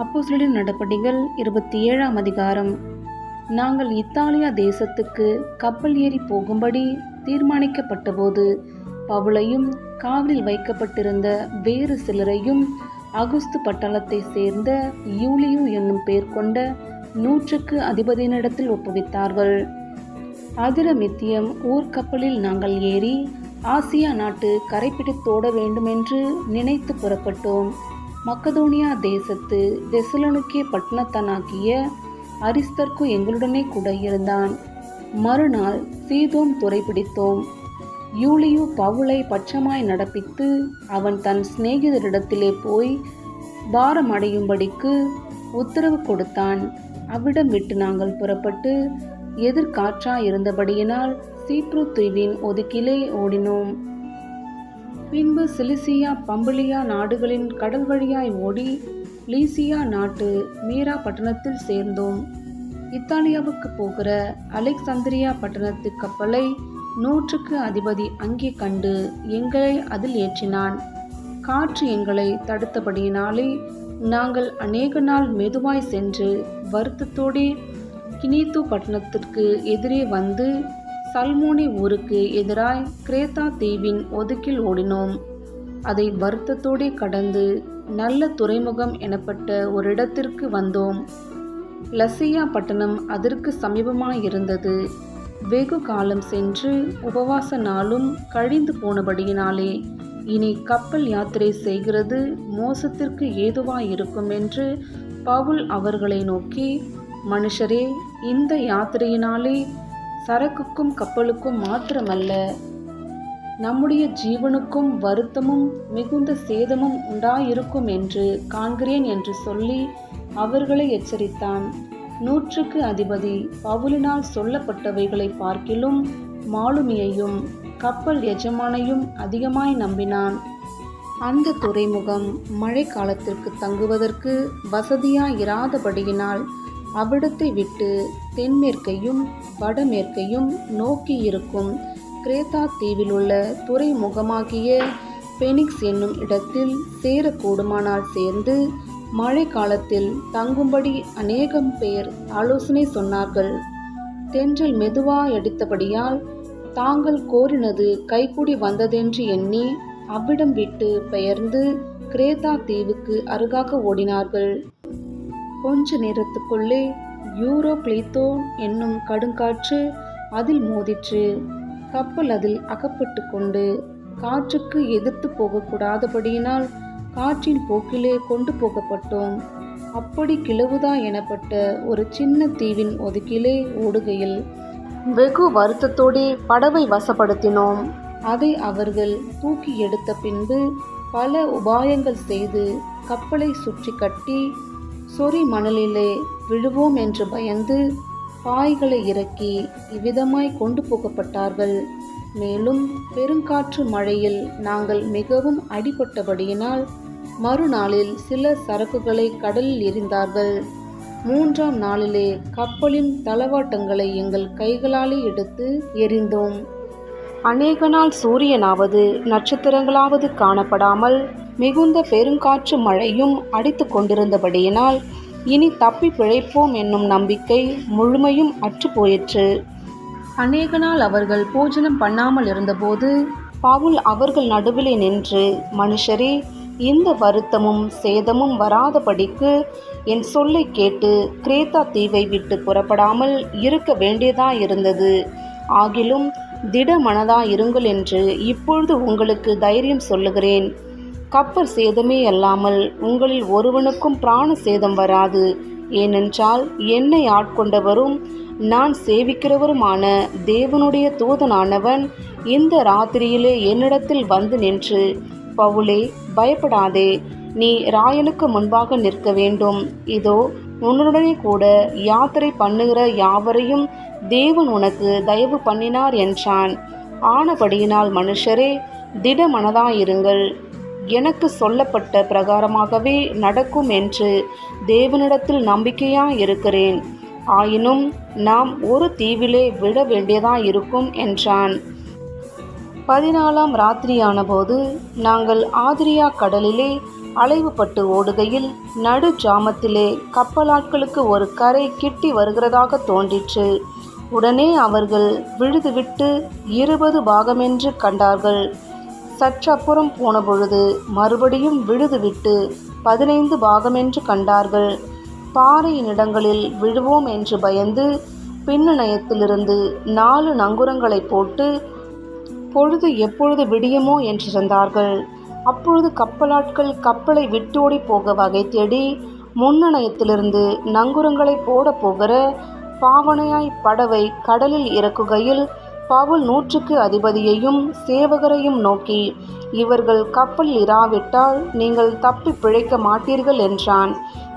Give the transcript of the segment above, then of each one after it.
அப்போஸ்தலரின் நடப்படிகள் இருபத்தி ஏழாம் அதிகாரம். நாங்கள் இத்தாலியா தேசத்துக்கு கப்பல் ஏறி போகும்படி தீர்மானிக்கப்பட்டபோது பவுலையும் காவலில் வைக்கப்பட்டிருந்த வேறு சிலரையும் அகுஸ்து பட்டணத்தைச் சேர்ந்த யூலியு என்னும் பெயர் கொண்ட நூற்றுக்கு அதிபதியினிடத்தில் ஒப்புவித்தார்கள். அதிரமித்தியம் ஊர்க்கப்பலில் நாங்கள் ஏறி ஆசியா நாட்டு கரைப்பிடித்தோட வேண்டுமென்று நினைத்து புறப்பட்டோம். மக்கதோனியா தேசத்து தெசலனுக்கே பட்டணத்தனாகிய அரிஸ்தர்க்கு எங்களுடனே கூட இருந்தான். மறுநாள் சீதோன் துறைப்பிடித்தோம் யூலியு பவுலை பட்சமாய் நடப்பித்து அவன் தன் சிநேகிதரிடத்திலே போய் பாரம் அடையும்படிக்கு உத்தரவு கொடுத்தான். அவ்விடம் விட்டு நாங்கள் புறப்பட்டு எதிர்காற்றாயிருந்தபடியினால் சீப்ரு தீவின் ஒதுக்கிலே ஓடினோம். பின்பு சிலிசியா பம்புலியா நாடுகளின் கடல் வழியாய் ஓடி லீசியா நாட்டு மீரா பட்டணத்தில் சேர்ந்தோம். இத்தாலியாவுக்கு போகிற அலெக்சாந்திரியா பட்டணத்து கப்பலை நூற்றுக்கு அதிபதி அங்கே கண்டு எங்களை அதில் ஏற்றினான். காற்று எங்களை தடுத்தபடியினாலே நாங்கள் அநேக நாள் மெதுவாய் சென்று வருத்தத்தோடே கினீத்து பட்டணத்திற்கு எதிரே வந்து சல்மோனி ஊருக்கு எதிராய் கிரேத்தா தீவின் ஒதுக்கில் ஓடினோம். அதை வருத்தத்தோடே கடந்து நல்ல துறைமுகம் எனப்பட்ட ஒரு இடத்திற்கு வந்தோம். லசியா பட்டணம் அதற்கு சமீபமாயிருந்தது. வெகு காலம் சென்று உபவாச நாளும் கழிந்து போனபடியினாலே இனி கப்பல் யாத்திரை செய்கிறது மோசத்திற்கு ஏதுவாயிருக்கும் என்று பவுல் அவர்களை நோக்கி மனுஷரே இந்த யாத்திரையினாலே சரக்குக்கும் கப்பலுக்கும் மாத்திரமல்ல நம்முடைய ஜீவனுக்கும் வருத்தமும் மிகுந்த சேதமும் உண்டாயிருக்கும் என்று காண்கிறேன் என்று சொல்லி அவர்களை எச்சரித்தான். நூற்றுக்கு அதிபதி பவுலினால் சொல்லப்பட்டவைகளை பார்க்கிலும் மாலுமியையும் கப்பல் எஜமானையும் அதிகமாய் நம்பினான். அந்த துறைமுகம் மழை காலத்திற்கு தங்குவதற்கு வசதியாயிராதபடியினால் அவ்விடத்தை விட்டு தென்மேற்கையும் வடமேற்கையும் நோக்கியிருக்கும் கிரேத்தா தீவிலுள்ள துறைமுகமாகிய பெனிக்ஸ் என்னும் இடத்தில் சேரக்கூடுமானால் சேர்ந்து மழை காலத்தில் தங்கும்படி அநேகம் பேர் ஆலோசனை சொன்னார்கள். தென்றல் மெதுவாயடித்தபடியால் தாங்கள் கோரினது கைகூடி வந்ததென்று எண்ணி அவ்விடம் விட்டு பெயர்ந்து கிரேத்தா தீவுக்கு அருகாக ஓடினார்கள். கொஞ்ச நேரத்துக்குள்ளே யூரோ பிளேத்தோன் என்னும் கடுங்காற்று அதில் மோதிற்று. கப்பல் அதில் அகப்பட்டு கொண்டு காற்றுக்கு எதிர்த்து போகக்கூடாதபடியினால் காற்றின் போக்கிலே கொண்டு போகப்பட்டோம். அப்படி கிளவுதா எனப்பட்ட ஒரு சின்ன தீவின் ஒதுக்கிலே ஓடுகையில் வெகு வருத்தத்தோடே படவை வசப்படுத்தினோம். அதை அவர்கள் தூக்கி எடுத்த பின்பு பல உபாயங்கள் செய்து கப்பலை சுற்றி கட்டி சொறி மணலிலே விழுவோம் என்று பயந்து பாய்களை இறக்கி இவ்விதமாய் கொண்டு போகப்பட்டார்கள். மேலும் பெருங்காற்று மழையில் நாங்கள் மிகவும் அடிபட்டபடியினால் மறுநாளில் சில சரக்குகளை கடலில் எறிந்தார்கள். மூன்றாம் நாளிலே கப்பலின் தளவாட்டங்களை எங்கள் கைகளாலே எடுத்து எறிந்தோம். அநேக நாள் சூரியனாவது நட்சத்திரங்களாவது காணப்படாமல் மிகுந்த பெருங்காற்று மழையும் அடித்து கொண்டிருந்தபடியினால் இனி தப்பி பிழைப்போம் என்னும் நம்பிக்கை முழுமையும் அற்று போயிற்று. அநேக நாள் அவர்கள் போஜனம் பண்ணாமல் இருந்தபோது பவுல் அவர்கள் நடுவிலே நின்று மனுஷரே இந்த வருத்தமும் சேதமும் வராதபடிக்கு என் சொல்லை கேட்டு கிரேத்தா தீவை விட்டு புறப்படாமல் இருக்க வேண்டியதாயிருந்தது ஆகிலும் திட மனதாயிருங்கள் என்று இப்பொழுது உங்களுக்கு தைரியம் சொல்லுகிறேன். கப்பல் சேதமே அல்லாமல் உங்களில் ஒருவனுக்கும் பிராண சேதம் வராது. ஏனென்றால் என்னை ஆட்கொண்டவரும் நான் சேவிக்கிறவருமான தேவனுடைய தூதனானவன் இந்த ராத்திரியிலே என்னிடத்தில் வந்து நின்று பவுலே பயப்படாதே நீ ராயனுக்கு முன்பாக நிற்க வேண்டும். இதோ உன்னுடனே கூட யாத்திரை பண்ணுகிற யாவரையும் தேவன் உனக்கு தயவு பண்ணினார் என்றான். ஆனபடியினால் மனுஷரே திடமனதாயிருங்கள். எனக்கு சொல்லப்பட்ட பிரகாரமாகவே நடக்கும் என்று தேவனிடத்தில் நம்பிக்கையாக இருக்கிறேன். ஆயினும் நாம் ஒரு தீவிலே விட வேண்டியதாக இருக்கும் என்றான். பதினாலாம் ராத்திரியானபோது நாங்கள் ஆதிரியா கடலிலே அலைவுபட்டு ஓடுகையில் நடு ஜாமத்திலே கப்பலாட்களுக்கு ஒரு கரை கிட்டி வருகிறதாக தோன்றிற்று. உடனே அவர்கள் விழுதுவிட்டு இருபது பாகமென்று கண்டார்கள். சற்றப்புறம் போனபொழுது மறுபடியும் விழுதுவிட்டு பதினைந்து பாகமென்று கண்டார்கள். பாறையினிடங்களில் விழுவோம் என்று பயந்து பின்னணயத்திலிருந்து நாலு நங்குரங்களை போட்டு பொழுது எப்பொழுது விடியுமோ என்றிருந்தார்கள். அப்பொழுது கப்பலாட்கள் கப்பலை விட்டோடி போக வகை தேடி முன்னணயத்திலிருந்து நங்குரங்களை போட போகிற பாவனையாய் படவை கடலில் இறக்குகையில் பவுல் நூற்றுக்கு அதிபதியையும் சேவகரையும் நோக்கி இவர்கள் கப்பல் இராவிட்டால் நீங்கள் தப்பி பிழைக்க மாட்டீர்கள் என்றான்.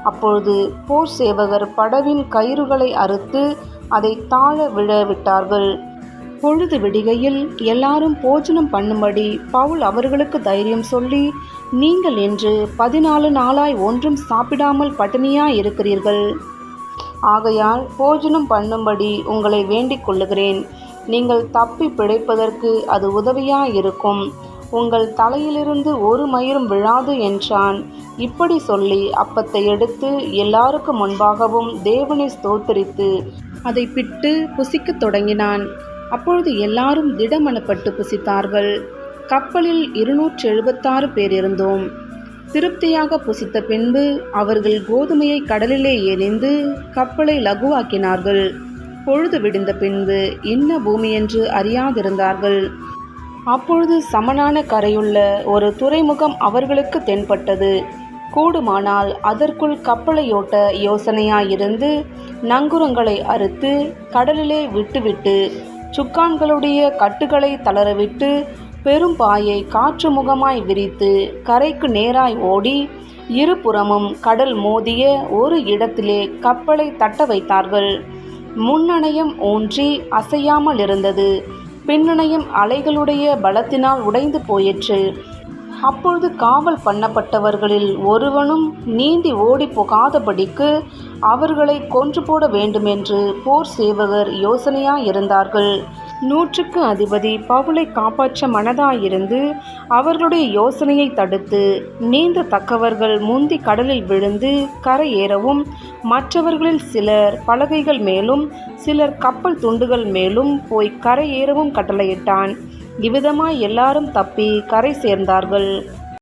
அப்பொழுது போர் சேவகர் படவின் கயிறுகளை அறுத்து அதை தாழ விழவிட்டார்கள் பொழுது விடிகையில் எல்லாரும் போஜனம் பண்ணும்படி பவுல் அவர்களுக்கு தைரியம் சொல்லி நீங்கள் இன்று பதினாலு நாளாய் ஒன்றும் சாப்பிடாமல் பட்டினியா இருக்கிறீர்கள். ஆகையால் போஜனம் பண்ணும்படி உங்களை வேண்டிக் கொள்ளுகிறேன். நீங்கள் தப்பி பிழைப்பதற்கு அது உதவியாயிருக்கும். உங்கள் தலையிலிருந்து ஒரு மயிரும் விழாது என்றான். இப்படி சொல்லி அப்பத்தை எடுத்து எல்லாருக்கும் முன்பாகவும் தேவனை ஸ்தோத்தரித்து அதை பிட்டு புசிக்கத் தொடங்கினான். அப்பொழுது எல்லாரும் திடமனப்பட்டு புசித்தார்கள். கப்பலில் இருநூற்று எழுபத்தாறு பேர் இருந்தோம். திருப்தியாக புசித்த பின்பு அவர்கள் கோதுமையை கடலிலே எறிந்து கப்பலை லகுவாக்கினார்கள். பொழுது விடிந்த பின்பு என்ன பூமி என்று அறியாதிருந்தார்கள். அப்பொழுது சமனான கரையுள்ள ஒரு துறைமுகம் அவர்களுக்கு தென்பட்டது. கூடுமானால் அதற்குள் கப்பலையோட்ட யோசனையாயிருந்து நங்குரங்களை அறுத்து கடலிலே விட்டுவிட்டு சுக்கான்களுடைய கட்டுகளை தளரவிட்டு பெரும் பாயை காற்று முகமாய் விரித்து கரைக்கு நேராய் ஓடி இருபுறமும் கடல் மோதிய ஒரு இடத்திலே கப்பலை தட்ட வைத்தார்கள். முன்னணையம் ஊன்றி அசையாமல் இருந்தது. பின்னணையம் அலைகளுடைய பலத்தினால் உடைந்து போயிற்று. அப்பொழுது காவல் பண்ணப்பட்டவர்களில் ஒருவனும் நீந்தி ஓடி போகாதபடிக்கு அவர்களை கொன்று போட வேண்டுமென்று போர் சேவகர் யோசனையாயிருந்தார்கள். நூற்றுக்கு அதிபதி பவுலை காப்பாற்ற மனதாயிருந்து அவர்களுடைய யோசனையை தடுத்து நீந்த தக்கவர்கள் முந்தி கடலில் விழுந்து கரை ஏறவும் மற்றவர்களில் சிலர் பலகைகள் மேலும் சிலர் கப்பல் துண்டுகள் மேலும் போய் கரையேறவும் கட்டளையிட்டான். இவ்விதமாய் எல்லாரும் தப்பி கரை சேர்ந்தார்கள்.